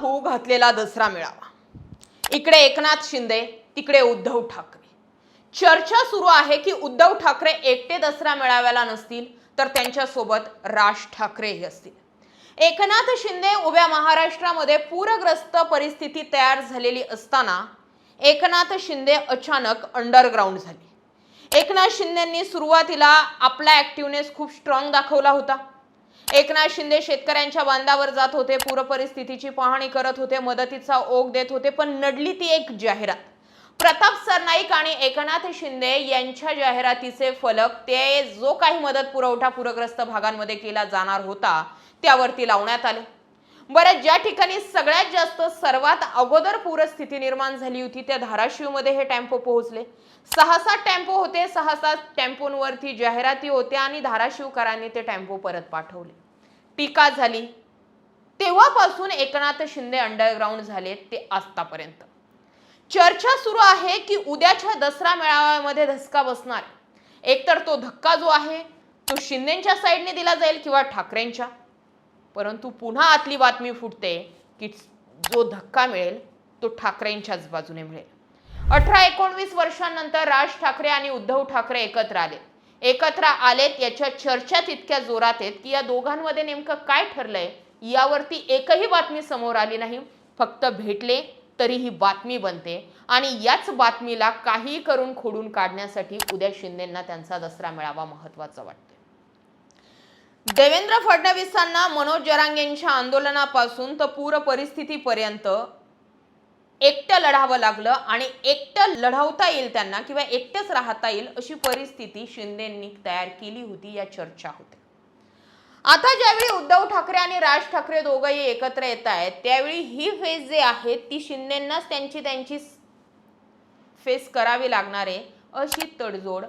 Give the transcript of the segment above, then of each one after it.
होऊ घातलेला दसरा मेळावा. इकडे एकनाथ शिंदे तिकडे उद्धव ठाकरे. चर्चा सुरू आहे की उद्धव ठाकरे एकटे दसरा मेळाव्याला नसतील तर त्यांच्यासोबत राज ठाकरेही असतील. एकनाथ शिंदे उभ्या महाराष्ट्रामध्ये पूरग्रस्त परिस्थिती तयार झालेली असताना एकनाथ शिंदे अचानक अंडरग्राऊंड झाले. एकनाथ शिंदेंनी सुरुवातीला आपला ऍक्टिव्हनेस खूप स्ट्रॉंग दाखवला होता. एकनाथ शिंदे शेतकऱ्यांच्या बांधावर जात होते पूर परिस्थितीची पाहणी करत होते मदतीचा ओघ देत होते पण नडली ती एक जाहिरात. प्रताप सरनाईक आणि एकनाथ शिंदे यांच्या जाहिरातीचे फलक ते जो काही मदत पुरवठा पूरग्रस्त भागांमध्ये केला जाणार होता त्यावरती लावण्यात आले. बरं ज्या ठिकाणी सगळ्यात जास्त सर्वात अगोदर पूरस्थिती निर्माण झाली होती त्या धाराशिवमध्ये हे टेम्पो पोहोचले. सहा सात टेम्पो होते सहा सात टेम्पोंवरती जाहिराती होत्या आणि धाराशिवकरांनी ते टेम्पो परत पाठवले. टीका झाली. तेव्हापासून एकनाथ शिंदे अंडरग्राऊंड झाले ते आतापर्यंत चर्चा सुरू आहे की उद्याच्या दसरा मेळाव्यामध्ये धसका बसणार. एकतर तो धक्का जो आहे तो शिंदेच्या साईडने दिला जाईल किंवा ठाकरेंच्या? परंतु पुन्हा आतली बातमी फुटते की जो धक्का मिळेल तो ठाकरेंच्याच बाजूने मिळेल. अठरा एकोणवीस वर्षांनंतर राज ठाकरे आणि उद्धव ठाकरे एकत्र आले. एकत्र आलेत याच्या चर्चा तितक्या जोरात आहेत की या दोघांमध्ये नेमकं काय ठरलंय यावरती एकही बातमी समोर आली नाही. फक्त भेटले तरी ही बातमी बनते आणि याच बातमीला काही करून खोडून काढण्यासाठी उद्या शिंदेंना त्यांचा दसरा मेळावा महत्त्वाचा वाटतो. देवेंद्र फडणवीसांना मनोज जरांगेंच्या आंदोलनापासून तर पूर परिस्थितीपर्यंत एकटं लढावं लागलं आणि एकटं लढवता येईल त्यांना किंवा एकटंच राहता येईल अशी परिस्थिती शिंदेंनी तयार केली होती या चर्चा होत्या. आता ज्यावेळी उद्धव ठाकरे आणि राज ठाकरे दोघंही एकत्र येत आहेत त्यावेळी ही फेस जे आहे ती शिंदेंनाच त्यांची त्यांची फेस करावी लागणार आहे अशी तडजोड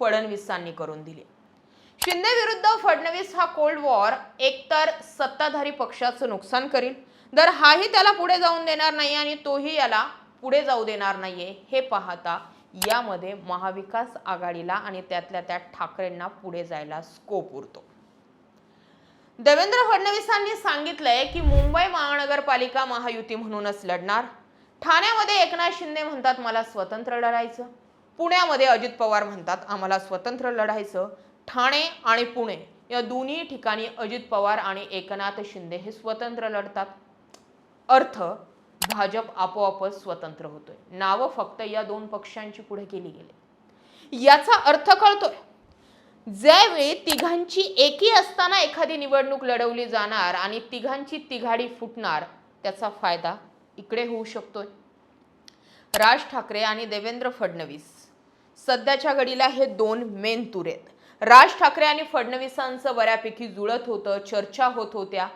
फडणवीसांनी करून दिली. शिंदे विरुद्ध फडणवीस हा कोल्ड वॉर एकतर सत्ताधारी पक्षाचं नुकसान करील तर हाही त्याला पुढे जाऊन देणार नाही आणि तोही याला पुढे जाऊ देणार नाहीये हे पाहता यामध्ये महाविकास आघाडीला आणि त्यातल्या त्यात ठाकरेंना पुढे जायला स्कोप उरतो. देवेंद्र फडणवीसांनी सांगितलंय की मुंबई महानगरपालिका महायुती म्हणूनच लढणार. ठाण्यामध्ये एकनाथ शिंदे म्हणतात मला स्वतंत्र लढायचं. पुण्यामध्ये अजित पवार म्हणतात आम्हाला स्वतंत्र लढायचं. ठाणे आणि पुणे या दोन्ही ठिकाणी अजित पवार आणि एकनाथ शिंदे हे स्वतंत्र लढतात. अर्थ भाजप आपोआपच स्वतंत्र होतोय. नावं फक्त या दोन पक्षांची पुढे केली गेली. याचा अर्थ कळतोय. ज्यावेळी तिघांची एकी असताना एखादी निवडणूक लढवली जाणार आणि तिघांची तिघाडी फुटणार त्याचा फायदा इकडे होऊ शकतोय. राज ठाकरे आणि देवेंद्र फडणवीस सध्याच्या घडीला हे दोन मेन तुरे आहेत. राज ठाकरे आणि फडणवीसांचं बऱ्यापैकी जुळत होतं चर्चा होत होत्या.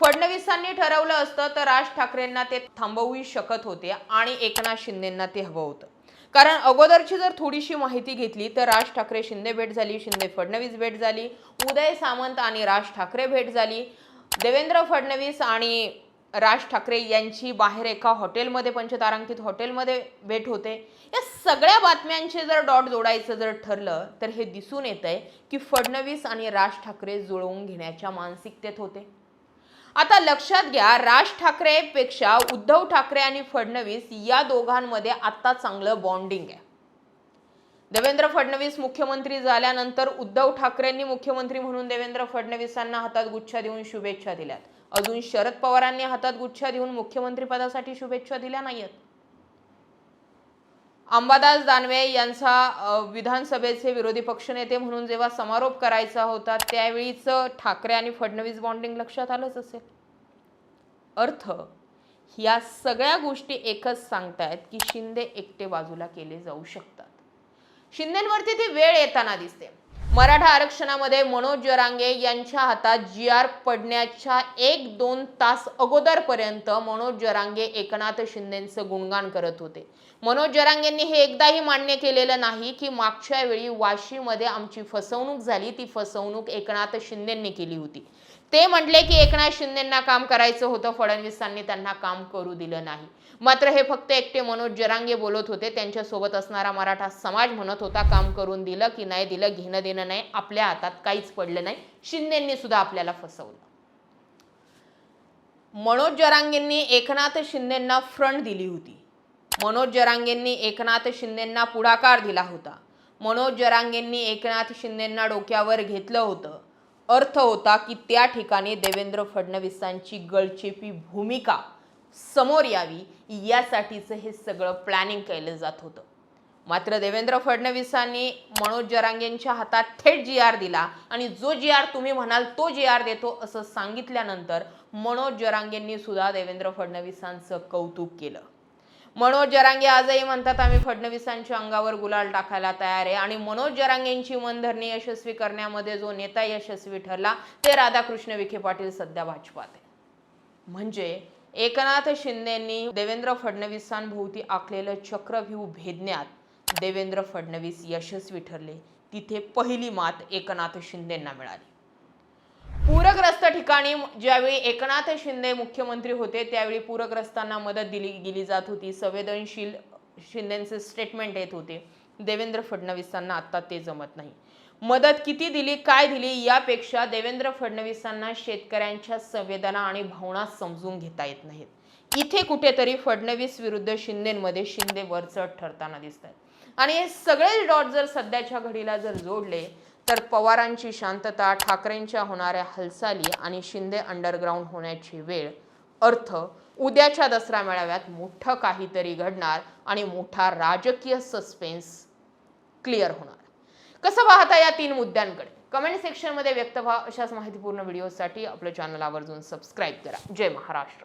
फडणवीसांनी ठरवलं असतं तर राज ठाकरेंना ते थांबवू शकत होते आणि एकनाथ शिंदेंना ते हवं होतं. कारण अगोदरची जर थोडीशी माहिती घेतली तर राज ठाकरे शिंदे भेट झाली शिंदे फडणवीस भेट झाली उदय सामंत आणि राज ठाकरे भेट झाली. देवेंद्र फडणवीस आणि राज ठाकरे यांची बाहेर एका हॉटेलमध्ये पंचतारांकित हॉटेलमध्ये भेट होते. या सगळ्या बातम्यांचे जर डॉट जोडायचं जर ठरलं तर हे दिसून येत आहे की फडणवीस आणि राज ठाकरे जुळवून घेण्याच्या मानसिकतेत होते. आता लक्षात घ्या राज ठाकरेपेक्षा उद्धव ठाकरे आणि फडणवीस या दोघांमध्ये आत्ता चांगलं बॉन्डिंग आहे. देवेंद्र फडणवीस मुख्यमंत्री झाल्यानंतर उद्धव ठाकरेंनी मुख्यमंत्री म्हणून देवेंद्र फडणवीसांना हातात गुच्छा देऊन शुभेच्छा दिल्यात. अजून शरद पवारांनी हातात गुच्छा देऊन मुख्यमंत्रीपदासाठी शुभेच्छा दिल्या नाहीयेत. अंबादास दानवे यांचा विधानसभेचे विरोधी पक्षनेते म्हणून जेव्हा समारोप करायचा होता त्यावेळीच ठाकरे आणि फडणवीस बॉन्डिंग लक्षात आलंच असेल. अर्थ या सगळ्या गोष्टी एकच सांगतायत की शिंदे एकटे बाजूला केले जाऊ शकतात. शिंदेवरती ती वेळ येताना दिसते. मराठा आरक्षणामध्ये मनोज जरांगे यांच्या हातात जी आर पडण्याच्या एक दोन तास अगोदरपर्यंत मनोज जरांगे एकनाथ शिंदेचं गुणगान करत होते. मनोज जरांगेंनी हे एकदाही मान्य केलेलं नाही की मागच्या वेळी वाशीमध्ये आमची फसवणूक झाली ती फसवणूक एकनाथ शिंदेंनी केली होती. ते म्हटले की एकनाथ शिंदेंना काम करायचं होतं फडणवीसांनी त्यांना काम करू दिलं नाही. मात्र हे फक्त एकटे मनोज जरांगे बोलत होते त्यांच्यासोबत असणारा मराठा समाज म्हणत होता काम करून दिलं की नाही दिलं घेणं देणं नाही आपल्या हातात काहीच पडलं नाही. शिंदेंनी सुद्धा आपल्याला फसवलं. मनोज जरांगेंनी एकनाथ शिंदेंना फ्रंट दिली होती. मनोज जरांगेंनी एकनाथ शिंदेंना पुढाकार दिला होता. मनोज जरांगेंनी एकनाथ शिंदेंना डोक्यावर घेतलं होतं. अर्थ होता की त्या ठिकाणी देवेंद्र फडणवीसांची गळचेपी भूमिका समोर यावी यासाठीचं हे सगळं प्लॅनिंग केलं जात होतं. मात्र देवेंद्र फडणवीसांनी मनोज जरांगेंच्या हातात थेट जी आर दिला आणि जो जी आर तुम्ही म्हणाल तो जी आर देतो असं सांगितल्यानंतर मनोज जरांगेंनी सुद्धा देवेंद्र फडणवीसांचं कौतुक केलं. मनोज जरांगे आजही म्हणतात आम्ही फडणवीसांच्या अंगावर गुलाल टाकायला तयार आहे. आणि मनोज जरांगेंची मनधरणी यशस्वी करण्यामध्ये जो नेता यशस्वी ठरला ते राधाकृष्ण विखे पाटील सध्या भाजपात आहे. म्हणजे एकनाथ शिंदेंनी देवेंद्र फडणवीसांभोवती आखलेलं चक्रव्यूह भेदण्यात देवेंद्र फडणवीस यशस्वी ठरले. तिथे पहिली मात एकनाथ शिंदेंना मिळाली. पूरग्रस्त ठिकाणी ज्यावेळी एकनाथ शिंदे मुख्यमंत्री होते त्यावेळी पूरग्रस्तांना मदत दिली गेली जात होती. संवेदनशील शिंदेचे स्टेटमेंट येत होते. देवेंद्र फडणवीसांना आता ते जमत नाही. मदत किती दिली काय दिली यापेक्षा देवेंद्र फडणवीसांना शेतकऱ्यांच्या संवेदना आणि भावना समजून घेता येत नाहीत. इथे कुठेतरी फडणवीस विरुद्ध शिंदेमध्ये शिंदे वरचढ ठरताना दिसत आहेत आणि हे सगळे डॉट जर सध्याच्या घडीला जर जोडले तर पवारांची शांतता ठाकरेंच्या होणाऱ्या हालचाली आणि शिंदे अंडरग्राऊंड होण्याची वेळ अर्थ उद्याच्या दसरा मेळाव्यात मोठं काहीतरी घडणार आणि मोठा राजकीय सस्पेन्स क्लिअर होणार. कसं पाहता या तीन मुद्द्यांकडे? कमेंट सेक्शनमध्ये व्यक्त व्हा. अशाच माहितीपूर्ण व्हिडिओसाठी आपलं चॅनल आवर्जून सबस्क्राईब करा. जय महाराष्ट्र.